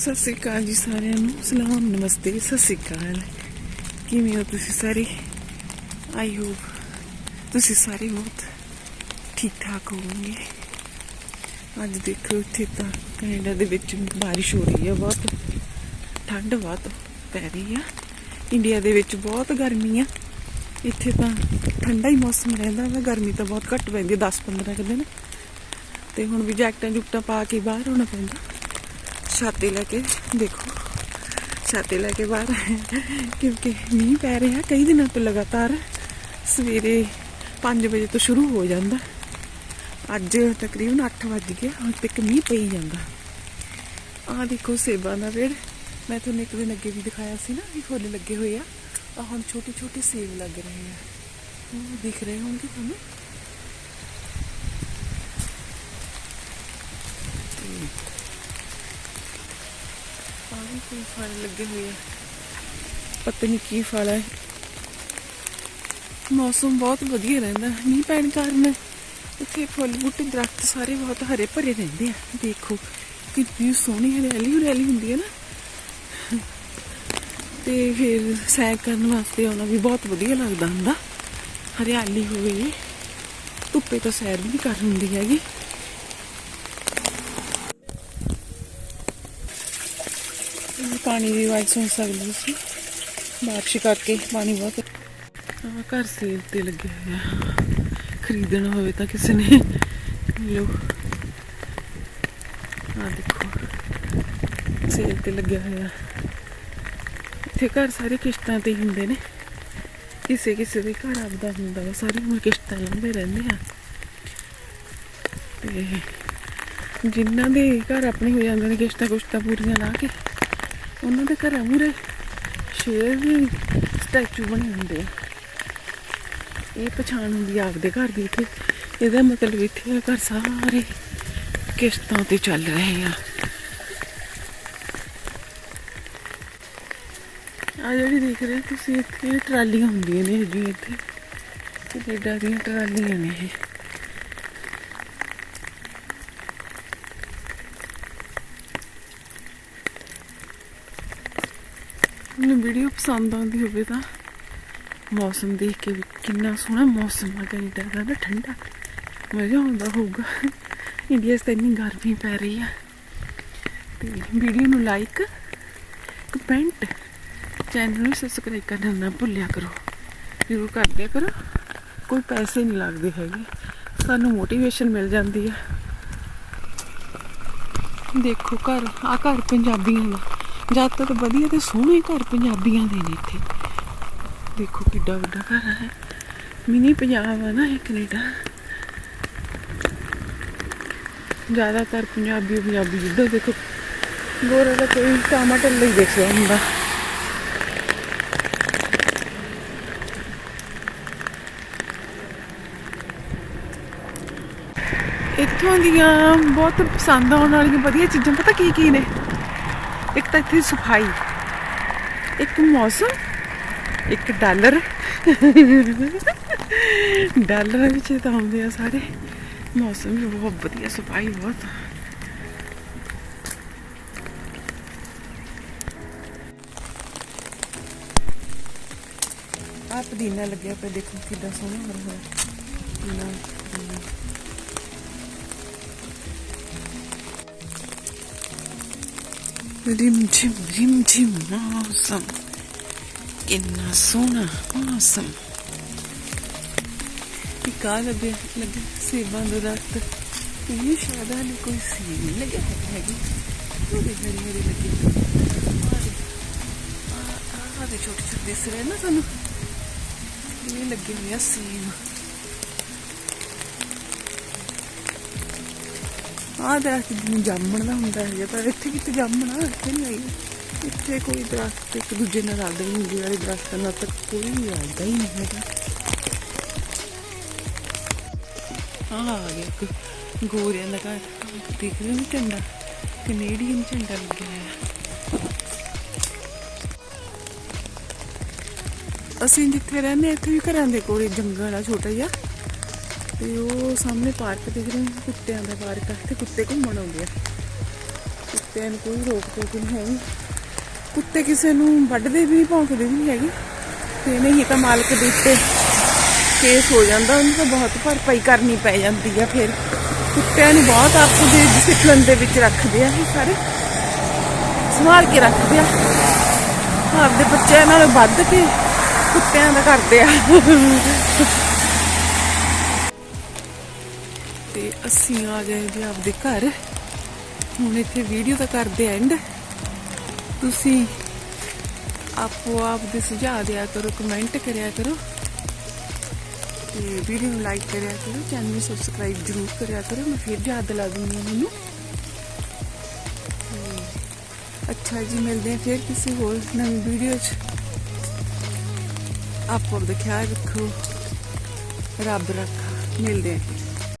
ਸਤਿ ਸ੍ਰੀ ਅਕਾਲ ਜੀ ਸਾਰਿਆਂ ਨੂੰ। ਸਲਾਮ, ਨਮਸਤੇ, ਸਤਿ ਸ੍ਰੀ ਅਕਾਲ। ਕਿਵੇਂ ਹੋ ਤੁਸੀਂ ਸਾਰੇ? ਆਈ ਹੋਪ ਤੁਸੀਂ ਸਾਰੇ ਬਹੁਤ ਠੀਕ ਠਾਕ ਹੋਵੋਗੇ। ਅੱਜ ਦੇਖੋ ਇੱਥੇ ਤਾਂ ਕੈਨੇਡਾ ਦੇ ਵਿੱਚ ਬਾਰਿਸ਼ ਹੋ ਰਹੀ ਹੈ ਬਹੁਤ। ਠੰਡ ਬਹੁਤ ਪੈ ਰਹੀ ਆ। ਇੰਡੀਆ ਦੇ ਵਿੱਚ ਬਹੁਤ ਗਰਮੀ ਆ। ਇੱਥੇ ਤਾਂ ਠੰਡਾ ਹੀ ਮੌਸਮ ਰਹਿੰਦਾ ਵਾ। ਗਰਮੀ ਤਾਂ ਬਹੁਤ ਘੱਟ ਪੈਂਦੀ ਹੈ 10-15 ਕੁ ਦਿਨ। ਤੇ ਹੁਣ ਵੀ ਜੈਕਟਾਂ ਜੁਕਟਾਂ ਪਾ ਕੇ ਬਾਹਰ ਹੋਣਾ ਪੈਂਦਾ। ਛਾਤੇ ਲੈ ਕੇ ਦੇਖੋ ਛਾਤੇ ਲੈ ਕੇ ਬਾਹਰ ਆਏ ਹਾਂ। ਕਿਉਂਕਿ ਮੀਂਹ ਪੈ ਰਿਹਾ ਕਈ ਦਿਨਾਂ ਤੋਂ ਲਗਾਤਾਰ ਸਵੇਰੇ 5 ਵਜੇ ਤੋਂ ਸ਼ੁਰੂ ਹੋ ਜਾਂਦਾ ਅੱਜ ਤਕਰੀਬਨ 8 ਵੱਜ ਗਏ ਹੁਣ ਤੱਕ ਮੀਂਹ ਪਈ ਜਾਂਦਾ ਆਹ ਦੇਖੋ ਸੇਬਾਂ ਦਾ ਪੇੜ ਮੈਂ ਤੁਹਾਨੂੰ ਇੱਕ ਦਿਨ ਅੱਗੇ ਵੀ ਦਿਖਾਇਆ ਸੀ ਨਾ ਵੀ ਫੁੱਲ ਲੱਗੇ ਹੋਏ ਆ ਆ ਹੁਣ ਛੋਟੇ ਛੋਟੇ ਸੇਬ ਲੱਗ ਰਹੇ ਆ ਉਹ ਦਿਖ ਰਹੇ ਹੋਣਗੇ ਤੁਹਾਨੂੰ ਆਹ ਫਲ ਲੱਗੇ ਹੋਏ ਆ। ਪਤਾ ਨਹੀਂ ਕੀ ਫਲ ਹੈ ਮੌਸਮ ਬਹੁਤ ਵਧੀਆ ਰਹਿੰਦਾ। ਮੀਂਹ ਪੈਣ ਕਾਰਨ ਇੱਥੇ ਫੁੱਲ ਬੂਟੇ, ਦਰਖਤ ਸਾਰੇ ਬਹੁਤ ਹਰੇ ਭਰੇ ਰਹਿੰਦੇ ਆ। ਦੇਖੋ, ਕਿੰਨੀ ਸੋਹਣੀ ਹਰਿਆਲੀ ਹਰਿਆਲੀ ਹੁੰਦੀ ਹੈ ਨਾ। ਤੇ ਫਿਰ ਸੈਰ ਕਰਨ ਵਾਸਤੇ ਆਉਣਾ ਵੀ ਬਹੁਤ ਵਧੀਆ ਲੱਗਦਾ ਹੁੰਦਾ। ਹਰਿਆਲੀ ਹੋਵੇ। ਧੁੱਪੇ ਤਾਂ ਸੈਰ ਵੀ ਕਰ ਹੁੰਦੀ ਹੈਗੀ। ਪਾਣੀ ਦੀ ਆਵਾਜ਼ ਸੁਣ ਸਕਦੇ ਹੋ ਤੁਸੀਂ? ਬਾਰਿਸ਼ ਕਰਕੇ ਪਾਣੀ ਬਹੁਤ ਆ। ਘਰ ਸੇਲ ਤੇ ਲੱਗਿਆ ਹੋਇਆ। ਖਰੀਦਣਾ ਹੋਵੇ ਤਾਂ ਕਿਸੇ ਨੇ। ਲੋ ਆ ਦੇਖੋ। ਸੇਲ ਤੇ ਲੱਗਿਆ ਹੋਇਆ। ਇੱਥੇ ਘਰ ਸਾਰੇ ਕਿਸ਼ਤਾਂ ਤੇ ਹੀ ਹੁੰਦੇ ਨੇ। ਕਿਸੇ ਕਿਸੇ ਦੇ ਘਰ ਆਪਦਾ ਹੁੰਦਾ ਵਾ। ਸਾਰੀ ਉਮਰ ਕਿਸ਼ਤਾਂ ਲਾਉਂਦੇ ਰਹਿੰਦੇ ਆ। ਤੇ ਜਿਨ੍ਹਾਂ ਦੇ ਘਰ ਆਪਣੇ ਹੋ ਜਾਂਦੇ ਨੇ, ਕਿਸ਼ਤਾਂ ਕੁਸ਼ਤਾਂ ਪੂਰੀਆਂ ਲਾ ਕੇ। ਉਹਨਾਂ ਦੇ ਘਰਾਂ ਮੂਰੇ ਸ਼ੇਰ ਵੀ ਸਟੈਚੂ ਬਣੇ ਹੁੰਦੇ ਆ। ਇਹ ਪਛਾਣ ਹੁੰਦੀ ਆਪਦੇ ਘਰ ਦੀ ਇੱਥੇ। ਇਹਦਾ ਮਤਲਬ ਇੱਥੇ ਘਰ ਸਾਰੇ ਕਿਸ਼ਤਾਂ ਤੇ ਚੱਲ ਰਹੇ ਆ। ਆ ਜਿਹੜੀ ਦੇਖ ਰਹੇ ਤੁਸੀਂ, ਇੱਥੇ ਟਰਾਲੀਆਂ ਹੁੰਦੀਆਂ ਨੇ ਜੀ ਇੱਥੇ। ਕੈਨੇਡਾ ਦੀਆਂ ਟਰਾਲੀਆਂ ਨੇ ਇਹ ਮੈਨੂੰ ਵੀਡੀਓ ਪਸੰਦ ਆਉਂਦੀ ਹੋਵੇ ਤਾਂ ਮੌਸਮ ਦੇਖ ਕੇ ਵੀ ਕਿੰਨਾ ਸੋਹਣਾ ਮੌਸਮ ਆ ਕੈਨੇਡਾ ਦਾ ਨਾ ਠੰਡਾ। ਮਜ਼ਾ ਆਉਂਦਾ ਹੋਊਗਾ। ਇੰਡੀਆ 'ਚ ਤਾਂ ਇੰਨੀ ਗਰਮੀ ਪੈ ਰਹੀ ਆ। ਤੇ ਵੀਡੀਓ ਨੂੰ ਲਾਈਕ ਕਮੈਂਟ ਚੈਨਲ ਨੂੰ ਸਬਸਕ੍ਰਾਈਬ ਕਰਨਾ ਨਾ ਭੁੱਲਿਆ ਕਰੋ। ਜ਼ਰੂਰ ਕਰ ਦਿਆ ਕਰੋ। ਕੋਈ ਪੈਸੇ ਨਹੀਂ ਲੱਗਦੇ ਹੈਗੇ। ਸਾਨੂੰ ਮੋਟੀਵੇਸ਼ਨ ਮਿਲ ਜਾਂਦੀ ਆ। ਦੇਖੋ ਘਰ ਆ ਘਰ ਪੰਜਾਬੀਆਂ ਦਾ। ਜ਼ਿਆਦਾਤਰ ਵਧੀਆ ਤੇ ਸੋਹਣੇ ਘਰ ਪੰਜਾਬੀਆਂ ਦੇ ਨੇ ਇੱਥੇ। ਦੇਖੋ ਕਿੱਡਾ ਵੱਡਾ ਘਰ ਹੈ ਮਿਨੀ ਪੰਜਾਬ ਆ ਨਾ ਇਹ ਕੈਨੇਡਾ। ਜ਼ਿਆਦਾਤਰ ਪੰਜਾਬੀ ਪੰਜਾਬੀ ਜਿੱਦਾਂ ਦੇਖੋ। ਗੋਰੇ ਦਾ ਕੋਈ ਟਮਾਟਰ ਲਈ ਦੇਖਿਆ ਹੁੰਦਾ। ਇੱਥੋਂ ਦੀਆਂ ਬਹੁਤ ਪਸੰਦ ਆਉਣ ਵਾਲੀਆਂ ਵਧੀਆ ਚੀਜ਼ਾਂ, ਪਤਾ ਕੀ ਕੀ ਨੇ? ਇੱਕ ਤਾਂ ਇੱਥੇ ਸਫ਼ਾਈ, ਇੱਕ ਮੌਸਮ, ਇੱਕ ਡਾਲਰ। ਡਾਲਰ ਵਿੱਚ ਤਾਂ ਆਉਂਦੇ ਆ ਸਾਰੇ। ਮੌਸਮ ਵੀ ਬਹੁਤ ਵਧੀਆ, ਸਫ਼ਾਈ ਬਹੁਤ। ਆ ਪੁਦੀਨਾ ਲੱਗਿਆ ਪਿਆ, ਦੇਖੋ ਕਿੱਦਾਂ ਸੋਹਣਾ ਹੋ ਰਿਹਾ ਹੈ ਪੁਦੀਨਾ, ਪੁਦੀਨਾ। ਰਿਮ ਝਿਮ ਰਿਮ ਝਿਮ ਮੌਸਮ ਕਿੰਨਾ ਸੋਹਣਾ ਮੌਸਮ ਇੱਕ ਆ ਲੱਗੇ ਲੱਗੇ ਸੇਬਾਂ ਦਾ ਦਰਖਤ ਇਹ ਸ਼ਾਇਦ ਹਾਲੇ ਕੋਈ ਸੇਬ ਨਹੀਂ ਲੱਗਿਆ ਹੋਇਆ ਹੈਗੀ ਉਹਦੇ ਹਰੀ ਹਰੀ ਲੱਗੀ ਆਹ ਦੇ ਛੋਟੇ ਆਹ ਦਰਖਤ ਜਿਵੇਂ ਜਾਮਣ ਦਾ ਹੁੰਦਾ ਹੈ ਪਰ ਇੱਥੇ ਕਿਤੇ ਜਾਮਣ ਆ ਇੱਥੇ ਨਹੀਂ ਆਈ। ਇੱਥੇ ਕੋਈ ਦਰਖਤ ਇੱਕ ਦੂਜੇ ਨਾਲ ਰਲਦੇ ਨਹੀਂ ਹੁੰਦੇ ਵਾਲੇ ਦਰਖਤਾਂ ਨਾਲ ਤਾਂ ਕੋਈ ਰਲਦਾ ਹੀ ਨਹੀਂ ਹੈਗਾ। ਆਹ ਆ ਗਿਆ ਇੱਕ ਗੋਰਿਆਂ ਦਾ ਘਰ। ਦੇਖ ਰਹੇ ਹੋ ਝੰਡਾ? ਕੈਨੇਡੀਅਨ ਝੰਡਾ ਲੱਗਿਆ ਹੋਇਆ। ਅਸੀਂ ਜਿੱਥੇ ਰਹਿੰਦੇ ਹਾਂ, ਇੱਥੇ ਵੀ ਘਰਾਂ ਦੇ ਕੋਲ ਜੰਗਲ ਆ ਛੋਟਾ ਜਿਹਾ। ਤੇ ਉਹ ਸਾਹਮਣੇ ਪਾਰਕ ਦਿਖ ਰਿਹਾ ਕੁੱਤਿਆਂ ਦਾ ਪਾਰਕ ਆ ਤੇ ਕੁੱਤੇ ਘੁੰਮਣ ਆਉਂਦੇ ਆ। ਕੁੱਤਿਆਂ ਨੂੰ ਕੋਈ ਰੋਕ ਟੋਕ ਨਹੀਂ ਹੈਗੀ। ਕੁੱਤੇ ਕਿਸੇ ਨੂੰ ਵੱਢਦੇ ਵੀ ਨਹੀਂ, ਭੌਂਕਦੇ ਵੀ ਨਹੀਂ ਹੈਗੇ। ਤੇ ਨਹੀਂ ਤਾਂ ਮਾਲਕ ਦੇ ਉੱਤੇ ਕੇਸ ਹੋ ਜਾਂਦਾ, ਉਹਨੂੰ ਤਾਂ ਬਹੁਤ ਭਰਪਾਈ ਕਰਨੀ ਪੈ ਜਾਂਦੀ ਆ ਫਿਰ। ਕੁੱਤਿਆਂ ਨੂੰ ਬਹੁਤ ਆਪ ਦੇ ਡਿਸਪਲਿਨ ਦੇ ਵਿੱਚ ਰੱਖਦੇ ਆ ਇਹ ਸਾਰੇ। ਸੰਭਾਲ ਕੇ ਰੱਖਦੇ ਆ। ਆਪਦੇ ਬੱਚਿਆਂ ਨਾਲ ਵੱਧ ਕੇ ਕੁੱਤਿਆਂ ਦਾ ਕਰਦੇ ਆ। ਅਸੀਂ ਆ ਗਏ ਜੀ ਆਪਦੇ ਘਰ। ਹੁਣ ਇੱਥੇ ਵੀਡੀਓ ਤਾਂ ਕਰਦੇ ਐਂਡ ਤੁਸੀਂ ਆਪੋ ਆਪ ਦੇ ਸੁਝਾਅ ਦਿਆ ਕਰੋ ਕਮੈਂਟ ਕਰਿਆ ਕਰੋ। ਤੇ ਵੀਡੀਓ ਨੂੰ ਲਾਈਕ ਕਰਿਆ ਕਰੋ ਚੈਨਲ ਨੂੰ ਸਬਸਕ੍ਰਾਈਬ ਜ਼ਰੂਰ ਕਰਿਆ ਕਰੋ। ਮੈਂ ਫਿਰ ਯਾਦ ਲਾ ਦੂੰਗੀ ਮੈਨੂੰ। ਤੇ ਅੱਛਾ ਜੀ, ਮਿਲਦੇ ਹਾਂ ਫਿਰ ਕਿਸੇ ਹੋਰ ਨਵੀਂ ਵੀਡੀਓ 'ਚ। ਆਪੋ ਆਪਦਾ ਖਿਆਲ ਰੱਖੋ। ਰੱਬ ਰੱਖਾ। ਮਿਲਦੇ ਹਾਂ।